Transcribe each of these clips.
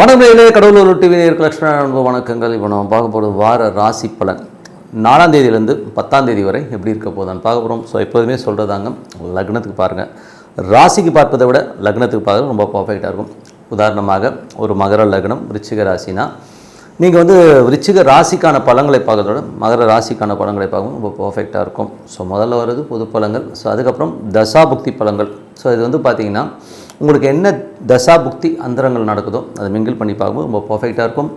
வணக்கங்களே கடவுளூர் TV நேருக்கு லட்சுமண அன்பு வணக்கங்கள். இப்போ நம்ம பார்க்க போகிறது வார ராசி பலன். நாலாம் தேதியிலேருந்து பத்தாம் தேதி வரை எப்படி இருக்க போதான்னு பார்க்க போகிறோம் ஸோ எப்போதுமே சொல்கிறதாங்க லக்னத்துக்கு பாருங்கள் ராசிக்கு பார்ப்பதை விட லக்னத்துக்கு பார்க்க ரொம்ப பர்ஃபெக்டாக இருக்கும். உதாரணமாக ஒரு மகர லக்னம் ரிச்சிக ராசினா நீங்கள் வந்து விருச்சிக ராசிக்கான பழங்களை பார்க்கறதோட விட மகர ராசிக்கான பழங்களை பார்க்கும் ரொம்ப பர்ஃபெக்டாக இருக்கும். ஸோ முதல்ல வர்றது பொது பழங்கள் ஸோ அதுக்கப்புறம் தசாபுக்தி பழங்கள் ஸோ இது வந்து பார்த்தீங்கன்னா உங்களுக்கு என்ன தசா புக்தி அந்தரங்கள் நடக்குதோ அதை மிங்கிள் பண்ணி பார்க்கும்போது ரொம்ப பர்ஃபெக்டாக இருக்கும்.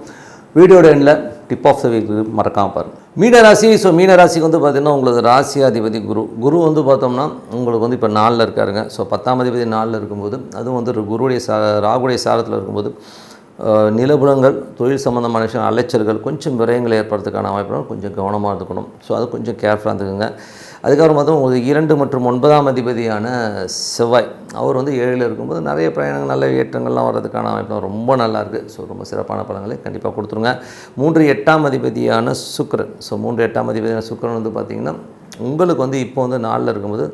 வீடியோட எண்டில் டிப் ஆஃப் த வீக் மறக்காமல் பாருங்கள் மீன ராசி ஸோ மீன ராசிக்கு வந்து பார்த்திங்கன்னா உங்களுக்கு ராசியாதிபதி குரு. குரு வந்து பார்த்தோம்னா உங்களுக்கு வந்து இப்போ நாளில் இருக்காருங்க. ஸோ பத்தாம் அதிபதி நாளில் இருக்கும்போது அதுவும் வந்து குருவுடைய சா ராகுடைய சாரத்தில் இருக்கும்போது அஹ், நிலபுலங்கள் தொழில் சம்மந்தமான விஷயம் அலைச்சல்கள் கொஞ்சம் விரயங்கள் ஏற்படுறதுக்கான வாய்ப்புகள் கொஞ்சம் கவனமாக இருந்துக்கணும் ஸோ அது கொஞ்சம் கேர்ஃபுல்லாக இருந்துக்குங்க. அதுக்கப்புறம் பார்த்தா உங்களுக்கு இரண்டு மற்றும் ஒன்பதாம் அதிபதியான செவ்வாய். அவர் வந்து ஏழில் இருக்கும்போது நிறைய பிரயாணங்கள் நல்ல ஏற்றங்கள்லாம் வர்றதுக்கான அமைப்பு ரொம்ப நல்லாயிருக்கு ஸோ ரொம்ப சிறப்பான பலன்களை கண்டிப்பாக கொடுத்துருங்க. மூன்று எட்டாம் அதிபதியான சுக்கரன். ஸோ மூன்று எட்டாம் அதிபதியான சுக்கிரன் வந்து பார்த்திங்கன்னா உங்களுக்கு வந்து இப்போ வந்து நாளில் இருக்கும்போது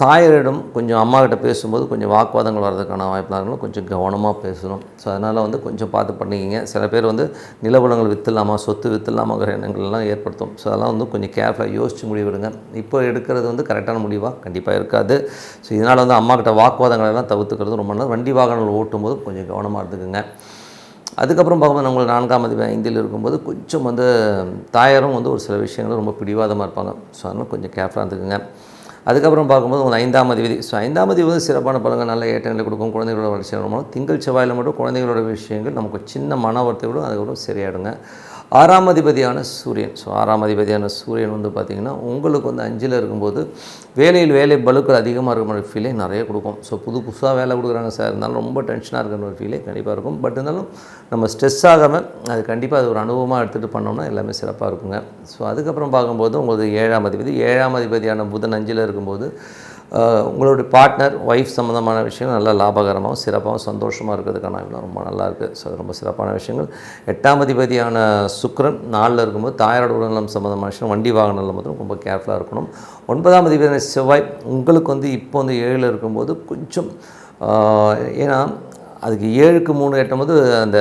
தாயரிடம் கொஞ்சம் அம்மாக்கிட்ட பேசும்போது கொஞ்சம் வாக்குவாதங்கள் வர்றதுக்கான வாய்ப்பெலாம் இருக்கணும் கொஞ்சம் கவனமாக பேசணும். ஸோ அதனால் வந்து கொஞ்சம் பார்த்து பண்ணிக்கிங்க. சில பேர் வந்து நிலவளங்கள் விற்றுலாமா சொத்து வித்துலாமாங்கிற எண்ணங்கள்லாம் ஏற்படுத்தும். ஸோ அதெல்லாம் வந்து கொஞ்சம் கேர்ஃபுல்லாக யோசித்து முடிவெடுங்க. இப்போ எடுக்கிறது வந்து கரெக்டான முடிவாக கண்டிப்பாக இருக்காது. ஸோ இதனால் வந்து அம்மாக்கிட்ட வாக்குவாதங்கள் எல்லாம் தவிர்த்துக்கிறது ரொம்ப நல்லது. வண்டி வாகனங்கள் ஓட்டும்போது கொஞ்சம் கவனமாக இருந்துக்குங்க. அதுக்கப்புறம் பார்க்கும்போது நம்மளுக்கு நான்காம் அதிபதி ஐந்தில் இருக்கும்போது கொஞ்சம் வந்து தாயாரும் வந்து ஒரு சில விஷயங்கள் ரொம்ப பிடிவாதமாக இருப்பாங்க. ஸோ அதனால் கொஞ்சம் கேர்ஃபுல்லாக இருந்துக்குங்க. அதுக்கப்புறம் பார்க்கும்போது உங்களுக்கு ஐந்தாம் அதிபதி ஸோ ஐந்தாம் அதிபதி வந்து சிறப்பான பலங்கள் நல்ல ஏற்றங்களை கொடுக்கும். குழந்தைகளோட வளர்ச்சி மூலம் திங்கள் செவ்வாயில் மட்டும் குழந்தைகளோட விஷயங்கள் நமக்கு சின்ன மன வருத்தை அதுக்கப்புறம் சரியாயிடுங்க. ஆறாம் அதிபதியான சூரியன். ஸோ ஆறாம் அதிபதியான சூரியன் வந்து பார்த்திங்கன்னா உங்களுக்கு வந்து அஞ்சில் இருக்கும்போது வேலையில் வேலை பலுக்கள் அதிகமாக இருக்கிற மாதிரி ஃபீலே நிறைய கொடுக்கும். ஸோ புது புதுசாக வேலை கொடுக்குறாங்க சார். இருந்தாலும் ரொம்ப டென்ஷனாக இருக்கிற ஒரு ஃபீலே கண்டிப்பாக இருக்கும். பட் இருந்தாலும் நம்ம ஸ்ட்ரெஸ் ஆகாமல் அது கண்டிப்பாக அது ஒரு அனுபவமாக எடுத்துகிட்டு பண்ணோம்னா எல்லாமே சிறப்பாக இருக்குங்க. ஸோ அதுக்கப்புறம் பார்க்கும்போது உங்களுக்கு ஏழாம் அதிபதி. ஏழாம் அதிபதியான புதன் அஞ்சில் இருக்கும்போது உங்களுடைய பார்ட்னர் ஒய்ஃப் சம்மந்தமான விஷயங்கள் நல்லா லாபகரமாகவும் சிறப்பாகவும் சந்தோஷமாக இருக்கிறதுக்கான இவ்வளோ ரொம்ப நல்லா இருக்குது ஸோ ரொம்ப சிறப்பான விஷயங்கள். எட்டாம் அதிபதியான சுக்ரன் நாளில் இருக்கும்போது தாயாரோட உடல்நலம் சம்மந்தமான விஷயம் வண்டி வாகனங்கள் மட்டும் ரொம்ப கேர்ஃபுல்லாக இருக்கணும். ஒன்பதாம் அதிபதியான செவ்வாய் உங்களுக்கு வந்து இப்போ வந்து ஏழில் இருக்கும்போது கொஞ்சம் ஏன்னா அதுக்கு ஏழுக்கு மூணு எட்டும்போது அந்த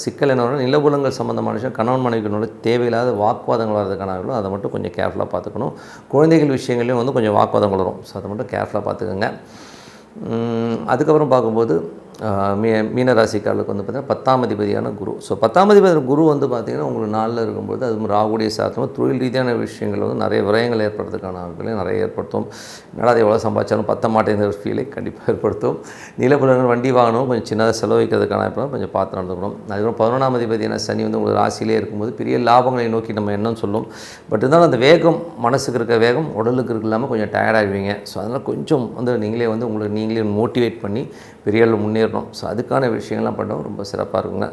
சிக்கல் என்ன நிலபுலங்கள் சம்மந்தமான விஷயம் கணவன் மனைவிகளோட தேவையில்லாத வாக்குவாதங்கள் வர்றதுக்கான அதை மட்டும் கொஞ்சம் கேர்ஃபுல்லாக பார்த்துக்கணும். குழந்தைகள் விஷயங்களையும் வந்து கொஞ்சம் வாக்குவாதங்கள் வரும். ஸோ அதை மட்டும் கேர்ஃபுல்லாக பார்த்துக்கோங்க. அதுக்கப்புறம் பார்க்கும்போது மீ மீனராசிக்காரர்களுக்கு வந்து பார்த்திங்கன்னா பத்தாம் அதிபதியான குரு. ஸோ பத்தாம் அதிபதியான குரு வந்து பார்த்திங்கன்னா உங்களுக்கு நாளில் இருக்கும்போது அது ராகுடைய சாத்தமாக தொழில் ரீதியான விஷயங்கள் வந்து நிறைய விரயங்கள் ஏற்படுறதுக்கான வாய்ப்புகளை நிறைய ஏற்படுத்தும். என்னடா அது எவ்வளோ சம்பாதிச்சாலும் பத்த மாட்டேங்கிற ஃபீலை கண்டிப்பாக ஏற்படுத்தும். நிலப்புலங்கள் வண்டி வாங்கணும் கொஞ்சம் சின்னதாக செலவழிக்கிறதுக்கான கொஞ்சம் பார்த்து நடந்துக்கணும். அதுக்கப்புறம் பதினொன்றாம் அதிபதியான சனி வந்து உங்களுக்கு ராசியிலே இருக்கும்போது பெரிய லாபங்களை நோக்கி நம்ம என்னன்னு சொல்லும். பட் இருந்தாலும் அந்த வேகம் மனசுக்கு இருக்க வேகம் உடலுக்கு இருக்க இல்லாமல் கொஞ்சம் டயர்டாகிடுவீங்க ஸோ அதனால் கொஞ்சம் வந்து நீங்களே வந்து உங்களுக்கு நீங்களே மோட்டிவேட் பண்ணி பெரிய முன்னேறி பண்ணிடணும். ஸோ அதுக்கான விஷயங்கள்லாம் பண்ணவும் ரொம்ப சிறப்பாக இருக்குங்க.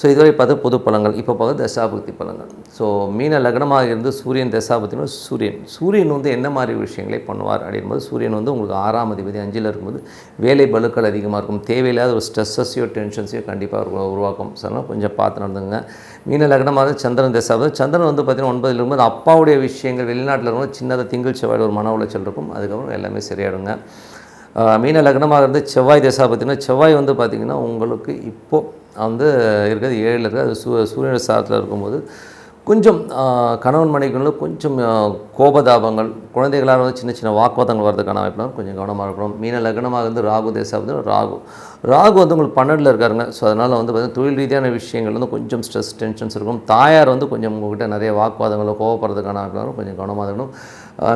ஸோ இதுவரை பார்த்தா பொது பலங்கள் இப்போ பார்த்தா தசாபுக்தி பலங்கள் ஸோ மீன லக்னமாக இருந்து சூரியன் தசாபுக்தினா சூரியன். சூரியன் வந்து என்ன மாதிரி விஷயங்களை பண்ணுவார் அப்படின்போது சூரியன் வந்து உங்களுக்கு ஆறாம் அதிபதி அஞ்சில் இருக்கும்போது வேலை பலுக்கள் அதிகமாக இருக்கும். தேவையில்லாத ஒரு ஸ்ட்ரெஸ்ஸஸையோ டென்ஷன்ஸையோ கண்டிப்பாக உருவாக்கும். ஸோ அதனால் கொஞ்சம் பார்த்து நடந்துங்க மீன லக்னமாக இருந்து சந்திரன் தசாபதி சந்திரன் வந்து பார்த்திங்கன்னா ஒன்பதில் இருக்கும்போது அப்பாவுடைய விஷயங்கள் வெளிநாட்டில் இருக்கும்போது சின்னதாக திங்கள் செவ்வாயில் ஒரு மன உளைச்சல் இருக்கும். அதுக்கப்புறம் எல்லாமே சரியாயிடுங்க. மீன லக்னமாக இருந்து செவ்வாய் தசா பார்த்தீங்கன்னா செவ்வாய் வந்து பார்த்திங்கன்னா உங்களுக்கு இப்போது வந்து இருக்கிறது ஏழில் இருக்குது. அது சூ சூரியன சாரத்தில் இருக்கும்போது கொஞ்சம் கணவன் மனைவிக்குள்ள கொஞ்சம் கோபதாபங்கள் குழந்தைகளால் வந்து சின்ன சின்ன வாக்குவாதங்கள் வரதுக்கான வாய்ப்புலாம் கொஞ்சம் கவனமாக இருக்கணும். மீன லக்னமாக இருந்து ராகு தேசா வந்து ராகு. ராகு வந்து உங்களுக்கு பன்னெண்டில் இருக்காருங்க. ஸோ அதனால் வந்து பார்த்திங்கன்னா தொழில் ரீதியான விஷயங்கள் வந்து கொஞ்சம் ஸ்ட்ரெஸ் டென்ஷன்ஸ் இருக்கும். தாயார் வந்து கொஞ்சம் உங்கள்கிட்ட நிறைய வாக்குவாதங்களை கோவப்படுறதுக்கான வாய்ப்புலாம் கொஞ்சம் கவனமாக இருக்கணும்.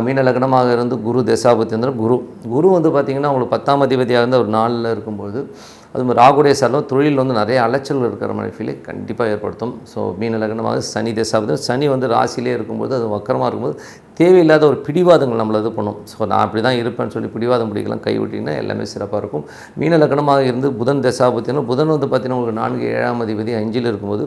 மீன லக்னமாக இருந்து குரு தசாபத்தியந்திரன் வந்து குரு. குரு வந்து பார்த்திங்கன்னா அவங்களுக்கு பத்தாம் அதிபதியாக இருந்து ஒரு நாளில் இருக்கும்போது அது மாதிரி ராகுடைய சாரம் தொழில் வந்து நிறைய அலைச்சல் இருக்கிற மாதிரி ஃபீலை கண்டிப்பாக ஏற்படுத்தும். ஸோ மீன லக்னமாக சனி தசாபத்தியம் சனி வந்து ராசியிலே இருக்கும்போது அது வக்கரமாக இருக்கும்போது தேவையில்லாத ஒரு பிடிவாதங்கள் நம்மளை இது பண்ணும். ஸோ நான் அப்படி தான் இருப்பேன்னு சொல்லி பிடிவாதம் பிடிக்கலாம். கைவிட்டிங்கன்னா எல்லாமே சிறப்பாக இருக்கும். மீன லக்னமாக இருந்து புதன் தசாபத்தினா புதன் வந்து பார்த்திங்கன்னா உங்களுக்கு நான்கு ஏழாம் அதிபதி அஞ்சில் இருக்கும்போது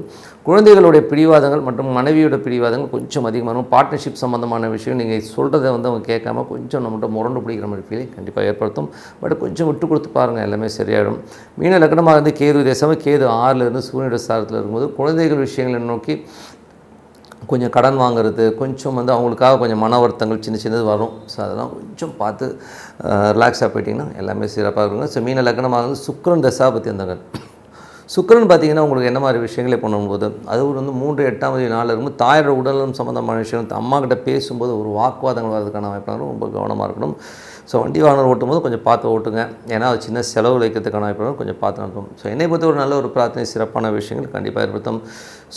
குழந்தைகளுடைய பிடிவாதங்கள் மற்றும் மனைவியோட பிடிவாதங்கள் கொஞ்சம் அதிகமாக இருக்கும். பார்ட்னர்ஷிப் சம்மந்தமான விஷயம் நீங்கள் சொல்கிறத வந்து அவங்க கேட்காம கொஞ்சம் நம்மகிட்ட முரண்டு பிடிக்கிற மாதிரி ஃபீலிங் கண்டிப்பாக ஏற்படுத்தும். பட் கொஞ்சம் விட்டு கொடுத்து பாருங்கள் எல்லாமே சரியாயிடும். மீன லக்னமாக இருந்து கேது தேசமாக கேது ஆறில் இருந்து சூரியனுடைய சாரத்தில் இருக்கும்போது குழந்தைகள் விஷயங்களை நோக்கி கொஞ்சம் கடன் வாங்குறது கொஞ்சம் வந்து அவங்களுக்காக கொஞ்சம் மன வருத்தங்கள் சின்ன சின்னது வரும். ஸோ அதெல்லாம் கொஞ்சம் பார்த்து ரிலாக்ஸாக போயிட்டிங்கன்னா எல்லாமே சிறப்பாக இருக்குங்க. ஸோ மீன லக்னமாக வந்து சுக்கிரன் தசா பற்றி இருந்தாங்க சுக்கரன் பார்த்தீங்கன்னா உங்களுக்கு என்ன மாதிரி விஷயங்களை பண்ணும்போது அது ஒரு வந்து மூன்று எட்டாம் தேதி நாளில் இருக்கும்போது தாயோட உடலும் சம்மந்தமான விஷயம் அம்மாக்கிட்ட பேசும்போது ஒரு வாக்குவாதங்கள் வர்றதுக்கான வாய்ப்பு ரொம்ப கவனமாக இருக்கணும். ஸோ வண்டி வாகனம் ஓட்டும்போது கொஞ்சம் பார்த்து ஓட்டுங்க. ஏன்னா அது சின்ன செலவு வைக்கிறதுக்கான வாய்ப்பு கொஞ்சம் பார்த்து நடக்கும். ஸோ என்னை பொறுத்த ஒரு நல்ல ஒரு பிரார்த்தனை சிறப்பான விஷயங்கள் கண்டிப்பாக ஏற்படுத்தும்.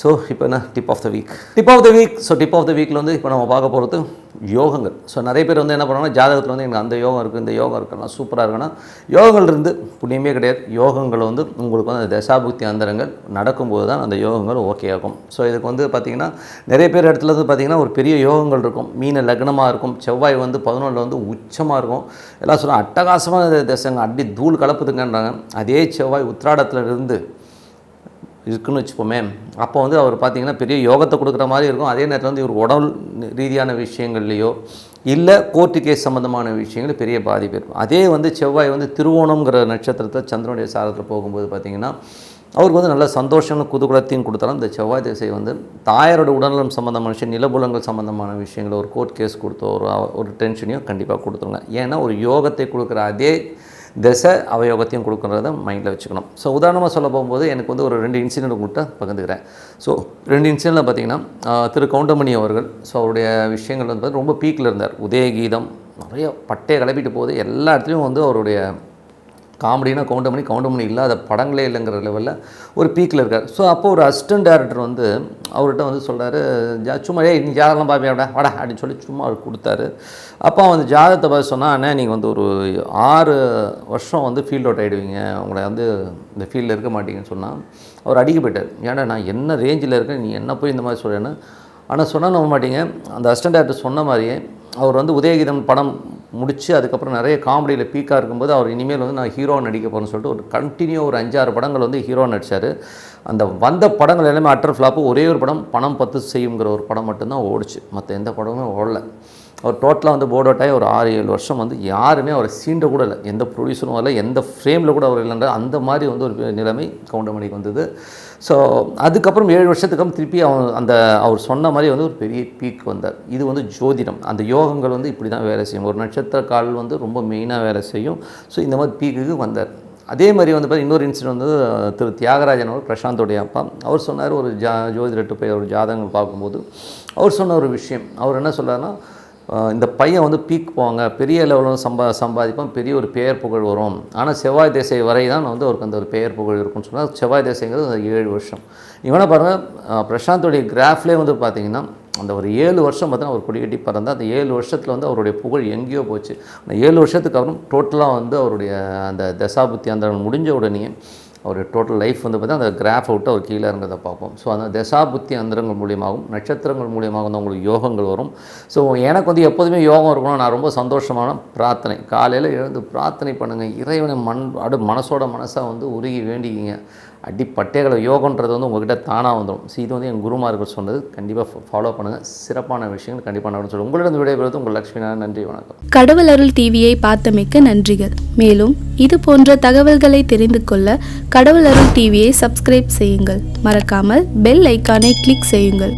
ஸோ இப்போ என்ன? Tip of the week tip of the week so tip of the வீக்கில் வந்து இப்போ நம்ம பார்க்க போகிறது யோகங்கள். ஸோ நிறைய பேர் வந்து என்ன பண்ணுவாங்கன்னா ஜாதகத்தில் வந்து எனக்கு அந்த யோகம் இருக்குது இந்த யோகம் இருக்குன்னா சூப்பராக இருக்குன்னா யோகங்கள் இருந்து புண்ணியமே கிடையாது. யோகங்கள் வந்து உங்களுக்கு வந்து அந்த தசாபுக்தி அந்தரங்கள் நடக்கும்போது தான் அந்த யோகங்கள் ஓகே ஆகும். ஸோ இதுக்கு வந்து பார்த்திங்கன்னா நிறைய பேர் இடத்துல வந்து பார்த்திங்கன்னா ஒரு பெரிய யோகங்கள் இருக்கும். மீன லக்னமாக இருக்கும். செவ்வாய் வந்து பதினொன்றில் வந்து உச்சமாக இருக்கும். எல்லாம் சொல்லுவாங்க அட்டகாசமாக தசங்க அடி தூள் கலப்புதுங்கன்றாங்க. அதே செவ்வாய் உத்திராடத்துல இருந்து இருக்குன்னு வச்சுப்போமே. அப்போ வந்து அவர் பார்த்தீங்கன்னா பெரிய யோகத்தை கொடுக்குற மாதிரி இருக்கும். அதே நேரத்தில் வந்து இவர் உடல் ரீதியான விஷயங்கள்லையோ இல்லை கோர்ட்டு கேஸ் சம்மந்தமான விஷயங்கள் பெரிய பாதிப்பு இருக்கும் அதே வந்து செவ்வாய் வந்து திருவோணம்ங்கிற நட்சத்திரத்தை சந்திரனுடைய சாரத்தில் போகும்போது பார்த்தீங்கன்னா அவருக்கு வந்து நல்ல சந்தோஷங்களும் குதூகலத்தையும் கொடுத்தாலும் இந்த செவ்வாய் திசை வந்து தாயாரோட உடல்நலம் சம்மந்தமான விஷயம் நிலபுலங்கள் சம்மந்தமான விஷயங்களை ஒரு கோர்ட் கேஸ் கொடுத்தோ ஒரு ஒரு டென்ஷனையும் கண்டிப்பாக கொடுத்துருங்க. ஏன்னா ஒரு யோகத்தை கொடுக்குற அதே திசை அவயோகத்தையும் கொடுக்குறத மைண்டில் வச்சுக்கணும். ஸோ உதாரணமாக சொல்ல போகும்போது எனக்கு வந்து ஒரு ரெண்டு இன்சிடென்ட் உங்கள்கிட்ட பகிர்ந்துக்கிறேன். ஸோ ரெண்டு இன்சிடென்ட்டில் பார்த்தீங்கன்னா திரு கவுண்டமணி அவர்கள் ஸோ அவருடைய விஷயங்கள் வந்து ரொம்ப பீக்கில் இருந்தார். உதயகீதம் நிறைய பட்டையை கிளப்பிட்டு போகுது. எல்லா இடத்துலையும் வந்து அவருடைய காமெடினா கவுண்டமணி கவுண்டமணி இல்லாத படங்களே இல்லைங்கிற லெவலில் ஒரு பீக்கில் இருக்கார். ஸோ அப்போ ஒரு அசிஸ்டன்ட் டேரக்டர் வந்து அவர்கிட்ட வந்து சொல்கிறாரு ஜா சும்மா ஏய் நீ ஜாதகம் பார்ப்பியா வாடா வாடா அப்படின்னு சொல்லி சும்மா அவர் கொடுத்தாரு. அப்போ வந்து ஜாதகத்தை பார்த்து சொன்னால் அண்ணே நீங்கள் வந்து ஒரு ஆறு வருஷம் வந்து ஃபீல்ட் அவுட் ஆகிடுவீங்க உங்களை வந்து இந்த ஃபீல்டில் இருக்க மாட்டீங்கன்னு சொன்னால் அவர் அடிக்க போயிட்டார். ஏன்னா நான் என்ன ரேஞ்சில் இருக்கேன்? நீ என்ன போய் இந்த மாதிரி சொல்கிறேன்னு ஆனால் சொன்னால் நம்ப மாட்டீங்க. அந்த அசிஸ்டன்ட் டேரக்டர் சொன்ன மாதிரியே அவர் வந்து உதயகீதம் படம் முடித்து அதுக்கப்புறம் நிறைய காமெடியில் பீக்காக இருக்கும்போது அவர் இனிமேல் வந்து நான் ஹீரோ நடிக்க போகிறேன்னு சொல்லிட்டு ஒரு கண்டினியூ ஒரு அஞ்சாறு படங்கள் வந்து ஹீரோ நடித்தார் அந்த வந்த படங்கள் எல்லாமே அட்டர் ஃப்ளாப்பு ஒரே ஒரு படம் பணம் பத்து செய்யுங்கிற ஒரு படம் மட்டும்தான் ஓடிச்சு. மற்ற எந்த படமுமே ஓடலை. அவர் டோட்டலாக வந்து போர்ட் அவுட் ஆகி ஒரு ஆறு ஏழு வருஷம் வந்து யாருமே அவரை சீண்ட கூட இல்லை. எந்த ப்ரொடியூசரும் வரல எந்த ஃப்ரேமில் கூட அவர் இல்லைன்ற அந்த மாதிரி வந்து ஒரு நிலைமை கவுண்டமணிக்கு வந்தது. ஸோ அதுக்கப்புறம் ஏழு வருஷத்துக்கு அப்புறம் திருப்பி அவன் அந்த அவர் சொன்ன மாதிரி வந்து ஒரு பெரிய பீக் வந்தார். இது வந்து ஜோதிடம். அந்த யோகங்கள் வந்து இப்படி தான் வேலை செய்யும். ஒரு நட்சத்திர கால் வந்து ரொம்ப மெயினாக வேலை செய்யும். ஸோ இந்த மாதிரி பீக்குக்கு வந்தார். அதே மாதிரி வந்து பார்த்தா இன்னொரு இன்சிடென்ட் வந்து திரு தியாகராஜன் அவர் பிரசாந்தோடைய அப்பா. அவர் சொன்னார் ஒரு ஜா ஜோதிடட்டு போய் அவர் ஜாதகங்கள் பார்க்கும்போது. அவர் சொன்ன ஒரு விஷயம். அவர் என்ன சொல்றாருன்னா இந்த பையன் வந்து பீக் போவாங்க பெரிய லெவலில் சம்பா சம்பாதிப்பான் பெரிய ஒரு பெயர் புகழ் வரும். ஆனால் செவ்வாய் திசை வரை தான் வந்து அவருக்கு அந்த ஒரு பெயர் புகழ் இருக்கும்னு சொன்னால் செவ்வாய் திசைங்கிறது அந்த ஏழு வருஷம். இவனை பாருங்கள் பிரசாந்தோடைய கிராஃப்லேயே வந்து பார்த்தீங்கன்னா அந்த ஒரு ஏழு வருஷம் பார்த்தீங்கன்னா அவர் கொடிக்கட்டி பறந்தால் அந்த ஏழு வருஷத்தில் வந்து அவருடைய புகழ் எங்கேயோ போச்சு. அந்த ஏழு வருஷத்துக்கு அப்புறம் டோட்டலாக வந்து அவருடைய அந்த தசாபுத்தி அந்த முடிஞ்ச உடனே அவர் டோட்டல் லைஃப் வந்து பார்த்தீங்கன்னா அந்த கிராஃப் விட்டு அவர் கீழே இருந்ததை பார்ப்போம். ஸோ அந்த தசாபுத்தி அந்தரங்கள் மூலியமாகவும் நட்சத்திரங்கள் மூலியமாக வந்து உங்களுக்கு யோகங்கள் வரும். ஸோ எனக்கு வந்து எப்போதுமே யோகம் இருக்கணும் நான் ரொம்ப சந்தோஷமான பிரார்த்தனை. காலையில் எழுந்து பிரார்த்தனை பண்ணுங்கள் இறைவனை மண் அடு மனசோட மனசாக வந்து உருகி வேண்டிக்கிங்க. அடிப்பட்டைகளை யோகன்றது வந்து உங்கள்கிட்ட தானாக வந்துடும் ஸோ இது வந்து என் குருமார்கள் சொன்னது. கண்டிப்பாக ஃபாலோ பண்ணுங்கள் சிறப்பான விஷயங்கள் கண்டிப்பாக நடந்து சொல்லுங்கள் உங்களிடம் விடைபெறுவது உங்கள் லக்ஷ்மி நன்றி வணக்கம். கடவுள் அருள் டிவியை பார்த்தமைக்க நன்றிகள். மேலும் இது போன்ற தகவல்களை தெரிந்து கொள்ள கடவுள் அருள் டிவியை சப்ஸ்கிரைப் செய்யுங்கள். மறக்காமல் பெல் ஐக்கானை கிளிக் செய்யுங்கள்.